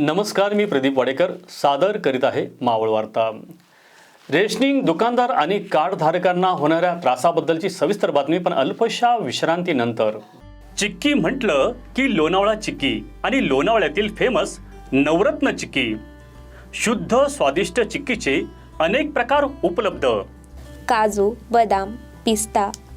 नमस्कार मी प्रदीप वाडेकर सादर करीत आहे मावळ वार्ता. रेशनिंग दुकानदार आणि कार्डधारकांना होणाऱ्या त्रासाबद्दलची सविस्तर बातमी पण अल्पशा विश्रांतीनंतर. चिक्की म्हटलं की लोणावळा चिक्की आणि लोणावळ्यातील फेमस नवरत्न चिक्की. शुद्ध स्वादिष्ट चिक्कीचे अनेक प्रकार उपलब्ध. काजू बदाम पिस्ता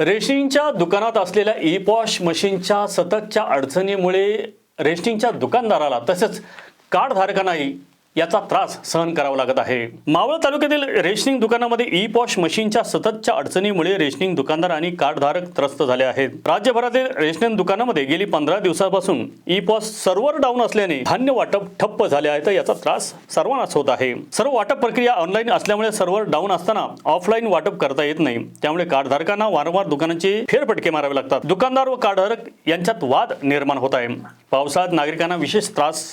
रेशनिंगच्या दुकानात असलेल्या ई पॉश मशीनच्या सततच्या अडचणीमुळे रेशनिंगच्या दुकानदाराला तसंच कार्डधारकांनाही याचा त्रास सहन करावा लागत आहे. मावळ तालुक्यातील रेशनिंग दुकानामध्ये ई पॉश मशीनच्या सततच्या अडचणीमुळे रेशनिंग दुकानदार आणि कार्डधारक त्रस्त झाले आहेत. राज्यभरातील रेशनिंग दुकानामध्ये गेली पंधरा दिवसापासून ई पॉश सर्व्हर डाऊन असल्याने धान्य वाटप ठप्प झाले आहे तर याचा त्रास सर्वांनाच होत आहे. सर्व वाटप प्रक्रिया ऑनलाईन असल्यामुळे सर्व्हर डाऊन असताना ऑफलाईन वाटप करता येत नाही. त्यामुळे कार्डधारकांना वारंवार दुकानांचे फेरफटके मारावे लागतात. दुकानदार व कार्डधारक यांच्यात वाद निर्माण होत आहे. पावसाळ्यात नागरिकांना विशेष त्रास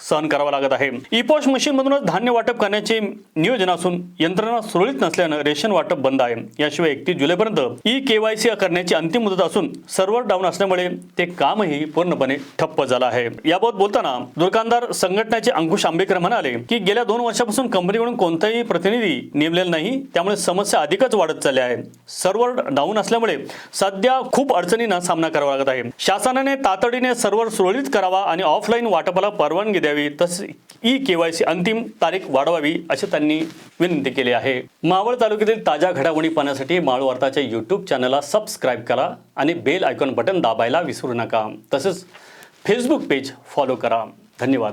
सहन करावा लागत आहे. ई पॉश मशीनमधूनच धान्य वाटप करण्याचे नियोजन असून यंत्रणा सुरळीत नसल्यानं रेशन वाटप बंद आहे. याशिवाय एकतीस जुलैपर्यंत ई केवायसी करण्याची अंतिम मुदत असून सर्व्हर डाऊन असल्यामुळे ते कामही पूर्णपणे ठप्प झालं आहे. याबाबत बोलताना दुकानदार संघटनेचे अंकुश आंबेकर म्हणाले की गेल्या दोन वर्षापासून कंपनीकडून कोणताही प्रतिनिधी नेमलेला नाही त्यामुळे समस्या अधिकच वाढत चालल्या आहे सर्व्हर डाऊन असल्यामुळे सध्या खूप अडचणींना सामना करावा लागत आहे. शासनाने तातडीने सर्व्हर सुरळीत करावा आणि ऑफलाईन वाटपाला परवानगी द्यावी. तसेच ई केवायसी अंतिम तारीख वाढवावी अशी त्यांनी विनंती केली आहे. मावळ तालुक्यातील ताज्या घडामोडी पाहण्यासाठी मावळ वार्ताच्या यूट्यूब चॅनलला सबस्क्राईब करा आणि बेल आयकॉन बटन दाबायला विसरू नका. तसेच फेसबुक पेज फॉलो करा. धन्यवाद.